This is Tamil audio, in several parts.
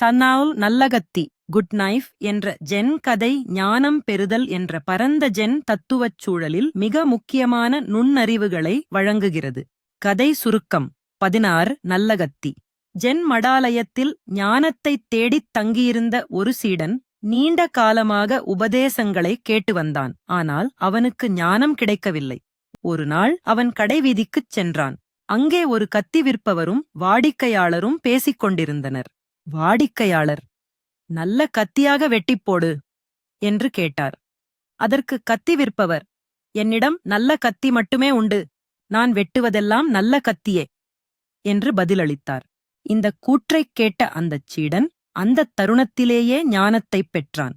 சன்னாவுல் நல்லகத்தி குட் நைஃப் என்ற ஜென் கதை ஞானம் பெறுதல் என்ற பரந்த ஜென் தத்துவச் சூழலில் மிக முக்கியமான நுண்ணறிவுகளை வழங்குகிறது. கதை சுருக்கம் பதினாறு நல்லகத்தி. ஜென் மடாலயத்தில் ஞானத்தைத் தேடித் தங்கியிருந்த ஒரு சீடன் நீண்ட காலமாக உபதேசங்களை கேட்டு வந்தான். ஆனால் அவனுக்கு ஞானம் கிடைக்கவில்லை. ஒரு நாள் அவன் கடைவீதிக்குச் சென்றான். அங்கே ஒரு கத்தி விற்பவரும் வாடிக்கையாளரும் பேசிக் கொண்டிருந்தனர். வாடிக்கையாளர் நல்ல கத்தியாக வெட்டிப் போடு என்று கேட்டார். அதற்கு கத்தி விற்பவர் என்னிடம் நல்ல கத்தி மட்டுமே உண்டு நான் வெட்டுவதெல்லாம் நல்ல கத்தியே என்று பதிலளித்தார். இந்த கூற்றைக் கேட்ட அந்தச் சீடன் அந்தத் தருணத்திலேயே ஞானத்தைப் பெற்றான்.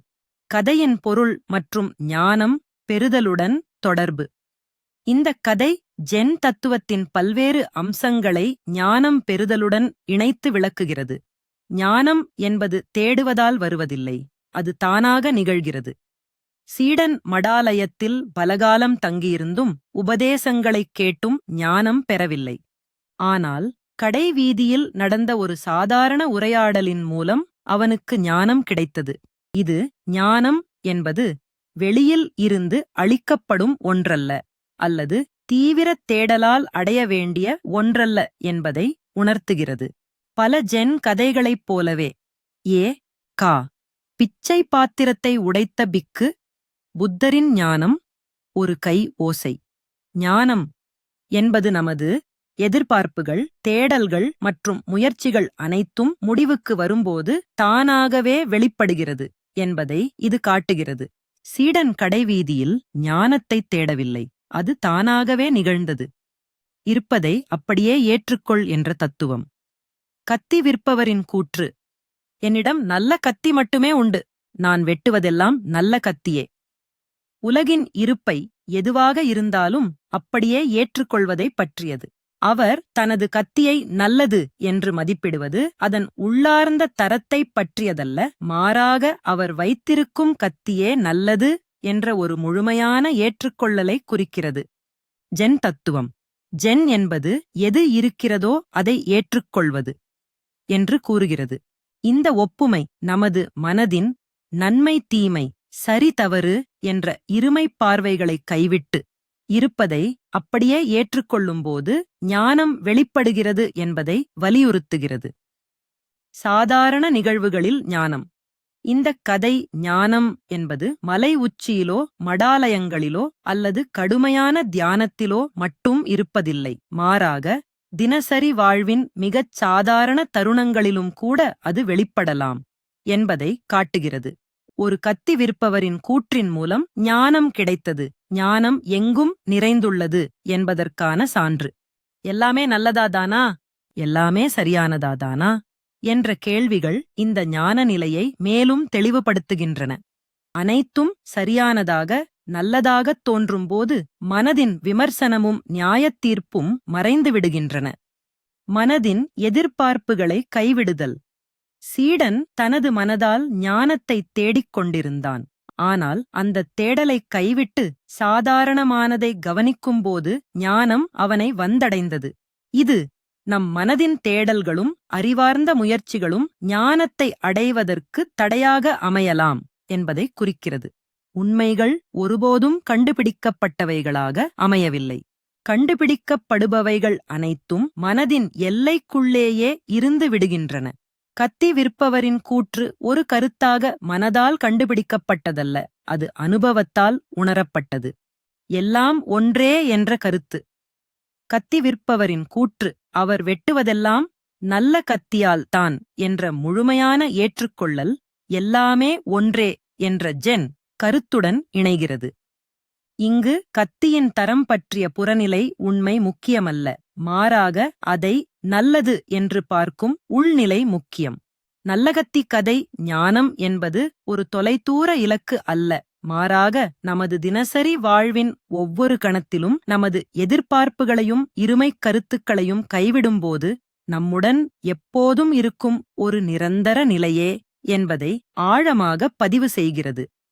கதையின் பொருள் மற்றும் ஞானம் பெறுதலுடன் தொடர்பு. இந்த கதை ஜென் தத்துவத்தின் பல்வேறு அம்சங்களை ஞானம் பெறுதலுடன் இணைத்து விளக்குகிறது. ஞானம் என்பது தேடுவதால் வருவதில்லை அது தானாக நிகழ்கிறது. சீடன் மடாலயத்தில் பலகாலம் தங்கியிருந்தும் உபதேசங்களைக் கேட்டும் ஞானம் பெறவில்லை. ஆனால் கடைவீதியில் நடந்த ஒரு சாதாரண உரையாடலின் மூலம் அவனுக்கு ஞானம் கிடைத்தது. இது ஞானம் என்பது வெளியில் இருந்து அளிக்கப்படும் ஒன்றல்ல அல்லது தீவிர தேடலால் அடைய வேண்டிய ஒன்றல்ல என்பதை உணர்த்துகிறது. பல ஜென் கதைகளைப் போலவே. ஏ. கா. பிச்சை பாத்திரத்தை உடைத்த பிக்கு புத்தரின் ஞானம் ஒரு கை ஓசை. ஞானம் என்பது நமது எதிர்பார்ப்புகள் தேடல்கள் மற்றும் முயற்சிகள் அனைத்தும் முடிவுக்கு வரும்போது தானாகவே வெளிப்படுகிறது என்பதை இது காட்டுகிறது. சீடன் கடைவீதியில் ஞானத்தைத் தேடவில்லை. அது தானாகவே நிகழ்ந்தது. இருப்பதை அப்படியே ஏற்றுக்கொள் என்ற தத்துவம். கத்தி விற்பவரின் கூற்று. என்னிடம் நல்ல கத்தி மட்டுமே உண்டு. நான் வெட்டுவதெல்லாம் நல்ல கத்தியே. உலகின் இருப்பை எதுவாக இருந்தாலும் அப்படியே ஏற்றுக்கொள்வதைப் பற்றியது. அவர் தனது கத்தியை நல்லது என்று மதிப்பிடுவது அதன் உள்ளார்ந்த தரத்தைப் பற்றியதல்ல. மாறாக அவர் வைத்திருக்கும் கத்தியே நல்லது என்ற ஒரு முழுமையான ஏற்றுக்கொள்ளலை குறிக்கிறது. ஜென் தத்துவம். ஜென் என்பது எது இருக்கிறதோ அதை ஏற்றுக்கொள்வது. என்று கூறுகிறது. இந்த ஒப்புமை நமது மனதின் நன்மை தீமை சரி தவறு என்ற இருமைப் பார்வைகளை கைவிட்டு இருப்பதை அப்படியே ஏற்றுக்கொள்ளும்போது ஞானம் வெளிப்படுகிறது என்பதை வலியுறுத்துகிறது. சாதாரண நிகழ்வுகளில் ஞானம். இந்த கதை ஞானம் என்பது மலை உச்சியிலோ மடாலயங்களிலோ அல்லது கடுமையான தியானத்திலோ மட்டும் இருப்பதில்லை. மாறாக தினசரி வாழ்வின் மிகச் சாதாரண தருணங்களிலும் கூட அது வெளிப்படலாம் என்பதை காட்டுகிறது. ஒரு கத்தி விற்பவரின் கூற்றின் மூலம் ஞானம் கிடைத்தது ஞானம் எங்கும் நிறைந்துள்ளது என்பதற்கான சான்று. எல்லாமே நல்லதாதானா எல்லாமே சரியானதாதானா என்ற கேள்விகள் இந்த ஞான நிலையை மேலும் தெளிவுபடுத்துகின்றன. அனைத்தும் சரியானதாக நல்லதாகத் தோன்றும்போது மனதின் விமர்சனமும் நியாயத்தீர்ப்பும் மறைந்து விடுகின்றன. மனதின் எதிர்பார்ப்புகளை கைவிடுதல். சீடன் தனது மனதால் ஞானத்தைத் தேடிக் கொண்டிருந்தான். ஆனால் அந்தத் தேடலைக் கைவிட்டு சாதாரணமானதை கவனிக்கும்போது ஞானம் அவனை வந்தடைந்தது. இது நம் மனதின் தேடல்களும் அறிவார்ந்த முயற்சிகளும் ஞானத்தை அடைவதற்கு தடையாக அமையலாம் என்பதை குறிக்கிறது. உண்மைகள் ஒருபோதும் கண்டுபிடிக்கப்பட்டவைகளாக அமையவில்லை. கண்டுபிடிக்கப்படுபவைகள் அனைத்தும் மனதின் எல்லைக்குள்ளேயே இருந்து விடுகின்றன. கத்தி விற்பவரின் கூற்று ஒரு கருத்தாக மனதால் கண்டுபிடிக்கப்பட்டதல்ல அது அனுபவத்தால் உணரப்பட்டது. எல்லாம் ஒன்றே என்ற கருத்து. கத்தி விற்பவரின் கூற்று அவர் வெட்டுவதெல்லாம் நல்ல கத்தியால் தான் என்ற முழுமையான ஏற்றுக்கொள்ளல் எல்லாமே ஒன்றே என்ற ஜென் கருத்துடன் இணைகிறது. இங்கு கத்தியின் தரம் பற்றிய புறநிலை உண்மை முக்கியமல்ல. மாறாக அதை நல்லது என்று பார்க்கும் உள்நிலை முக்கியம். நல்லகத்தி கதை ஞானம் என்பது ஒரு தொலைதூர இலக்கு அல்ல. மாறாக நமது தினசரி வாழ்வின் ஒவ்வொரு கணத்திலும் நமது எதிர்பார்ப்புகளையும் இருமைக் கருத்துக்களையும் கைவிடும்போது நம்முடன் எப்போதும் இருக்கும் ஒரு நிரந்தர நிலையே என்பதை ஆழமாக பதிவு செய்கிறது.